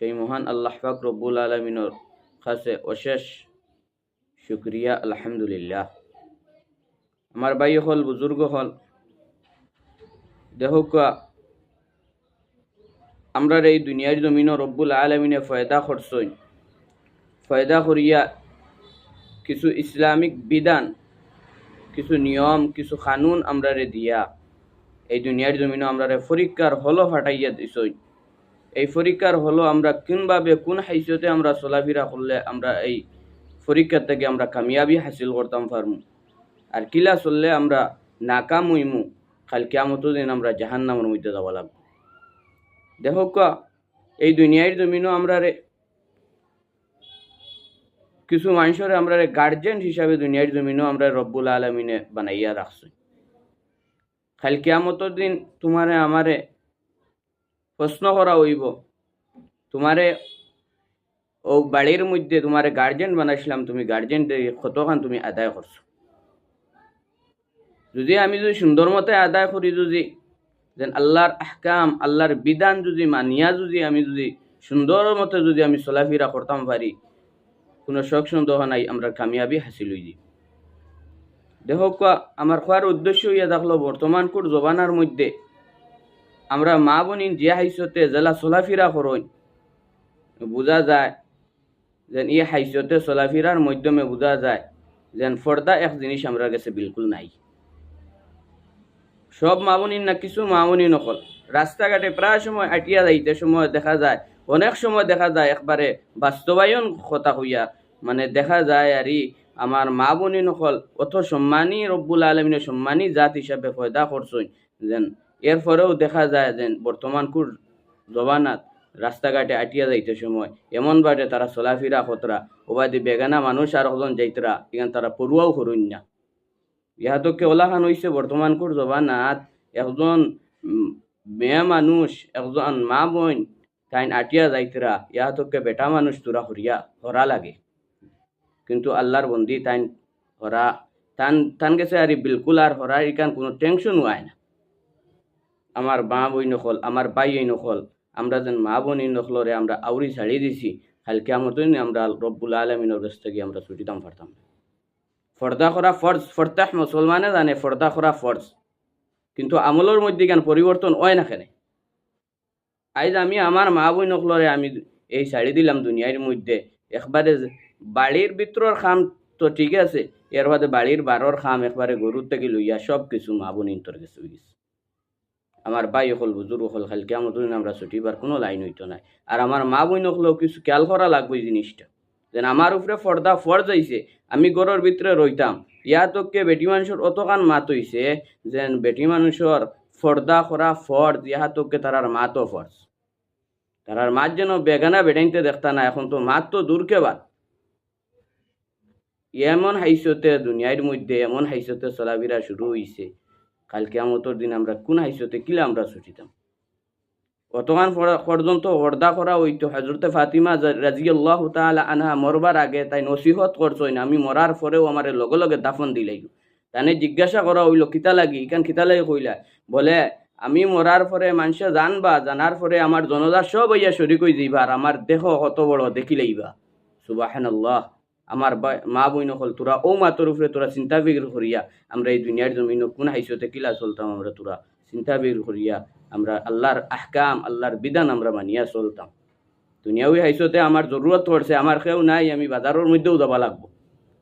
সেই মহান আল্লাহ পাক রব্বুল আলমিনের কাছে অশেষ শুক্রিয়া, আলহামদুলিল্লাহ। আমার ভাই হল, বুজুর্গ হল। দেহকা আমরা এই দুনিয়ার জমিনও রব্বুল আলমিনে ফয়দা করছই ফয়দা করিয়া কিছু ইসলামিক বিধান, কিছু নিয়ম, কিছু কানুন আমরা দিয়া এই দুনিয়ার জমিনও আমরা পরীক্ষার হলো ফাটাইয়া দিছই এই পরীক্ষার হলো আমরা কোনভাবে কোন হাইসতে আমরা চলাফেরা করলে আমরা এই পরীক্ষার থেকে আমরা কামিয়াবি হাসিল করতাম পারমু আর কিলা চললে আমরা নাকাম হইমু কাল কেমতো দিন আমরা জাহান নামের মধ্যে যাব লাগবো। দেখো কা, এই দুনিয়ার জমিনও আমরা রে, কিছু মানুষের আমরা গার্জেন হিসাবে দুনিয়ার জমিনও আমরা রব্বুল আলমিনে বানাইয়া রাখছি। খাল কেমতর দিন তোমারে আমারে প্রশ্ন করা হইব। তোমারে ও বাড়ির মধ্যে তোমারে গার্জেন বানাইছিলাম, তুমি গার্জেন কতখান তুমি আদায় করছ? যদি আমি যদি সুন্দর মতে আদায় করি যদি যেন আল্লাহর আহকাম, আল্লাহর বিধান যদি মানিয়া যদি আমি যদি সুন্দর মতে যদি আমি চলাফেরা করতাম পারি, কোনো শখ সন্দেহ নাই, আমরা কামিয়াবি হাসিল যাই। দেখ আমার খোয়ার উদ্দেশ্য ইয়া দেখল বর্তমান কোর জবানার মধ্যে আমরা মা বোনিন যে হাইসতে জেলা চলাফেরা করই বোঝা যায় যেন এই হাইসতে চলাফেরার মাধ্যমে বোঝা যায় যেন ফর্দা এক জিনিস আমরা কাছে বিলকুল নাই। সব মামুনিন না কিছু মামুনি নকল রাস্তাঘাটে প্রায় সময় আটিয়া যাইতে সময় দেখা যায়, অনেক সময় দেখা যায় একবারে বাস্তবায়ন কথা হইয়া মানে দেখা যায় আর আমার মা বোনি নকল অত সম্মানী রব্বুল আলমিনের সম্মানী জাত হিসাবে ফয়দা করছই যেন এরপরেও দেখা যায় যেন বর্তমান কুর জবানাত রাস্তাঘাটে আটিয়া যাইতে সময় এমন বাটে তারা চলাফেরা খতরা। ওবাদি বেগানা মানুষ আর একজন যাইতরা এখান তারা পড়ুয়াও করুন না। ইহাতকে ওলাখান হইছে বর্তমান কুর জবানাত একজন মেয়ে মানুষ, একজন মা বোন তাইন আটিয়া যাইতরা, ইহাতকে বেটা মানুষ তোরা হরিয়া, হরা লাগে। কিন্তু আল্লাহর বন্দি তাইন হরা, তান তান গেছে আর বিলকুল আর হরার ইকান কোনো টেনশন হয় না। আমার মা বই নকল, আমার বাই নকল, আমরা যেন মা বোনই নকলরে আমরা আউরি ছাড়ি দিছি, কালকে মতন আমরা রব্বুল আলমিনের কাছ থেকে আমরা ছুটিতাম পারতাম ফর্দা করা ফর্জ ফরতাহ মুসলমানে জানে ফর্দা করা ফর্জ, কিন্তু আমলের মধ্যে কেন পরিবর্তন হয় না কেন? আইজ আমি আমার মা বই নকলরে আমি এই শাড়ি দিলাম দুনিয়ার মধ্যে, একবারে বাড়ির ভিতরের খাম তো ঠিক আছে, এর বাদে বাড়ির বারোর খাম একবারে গরুর থেকে লইয়া সব কিছু মা বোন ইন্তর গেছে আমার বাই হল, বুজুর্গ হল, খাল কেমন আমরা ছুটিবার কোনো লাইন হইতো নাই। আর আমার মা বই নকলেও কিছু খেয়াল করা লাগবে এই জিনিসটা। যেন আমার উপরে ফর্দা ফর্জ হইছে, আমি গরুর ভিতরে রইতাম। ইয়া তোকে বেটি মানুষের অতকান মাত হইছে, যেন বেটি মানুষের ফর্দা করা ফর্জ ইহা তোকে তারার মাতও ফর্জ। তারার মাত যেন বেগানা বেটাইতে দেখতা না, এখন তো মাত তো দূরকে বাদ। এমন হাইসতে, দুনিয়ার মধ্যে এমন হাইসতে চলাফেরা শুরু হইছে। কালকে আমতর দিন আমরা কোন হাইসতে কিলা আমরা ছুটিতাম অতখান পর্যন্ত হর্দা করা হইতো হজরতে ফাতিমা রাজি আল্লাহ তালা আনহা মরবার আগে তাই নসিহত করছই না, আমি মরার পরেও আমার লগে লগে দাফন দিলাই তানে জিজ্ঞাসা করা হইল, কিতা লাগি? ইখান কিতা লাগি কইলা, বলে, আমি মরার পরে মানুষে জানবা, জানার পরে আমার জনদা সব হইয়া শরিক হয়ে যাইবা, আর আমার দেহ কত বড় দেখিলেইবা সুবাহান আল্লাহ আমার মা বই নকল তোরা ও মাতর উপরে তোরা চিন্তা বিগ্র করিয়া আমরা এই দুনিয়ার জমিন কোন হাইসতে কিলা চলতাম আমরা তোরা চিন্তা বিগ্র করিয়া আমরা আল্লাহর আহকাম আল্লাহর বিধান আমরা মানিয়া চলতাম দুনিয়াও হাইসতে আমার জরুরত পড়ছে আমার কেউ নাই আমি বাজারের মধ্যেও যাবা লাগবো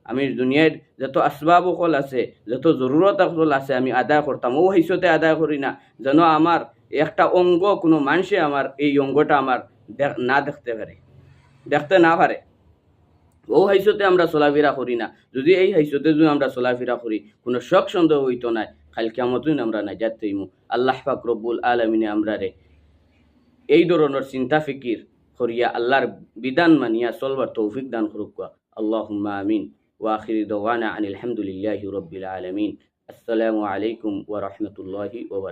আমি দুনিয়ার যত আসবাব অকল আছে যত জরুরত অকল আছে আমি আদায় করতাম ও হাইসতে আদায় করি না যেন আমার একটা অঙ্গ কোনো মানুষে আমার এই অঙ্গটা আমার না দেখতে পারে দেখতে না পারে ও হাইসতে আমরা চলাফেরা করি না। যদি এই হাইসতে যদি আমরা চলাফেরা করি, কোনো শখ সন্দেহ হইতো না খাল কেমতই আমরা নাজাত তৈমু আল্লাহ পাক রব্বুল আলমিনে আমরা রে এই ধরনের চিন্তা ফিকির করিয়া আল্লাহর বিধান মানিয়া চলবার তৌফিক দান করুক আল্লাহ আমিন। ওয়াখির দওয়ানা আনিল হামদুলিল্লাহি রব্বিল আলমিন। আসসালামু আলাইকুম ওয়া বারাকাতুহু।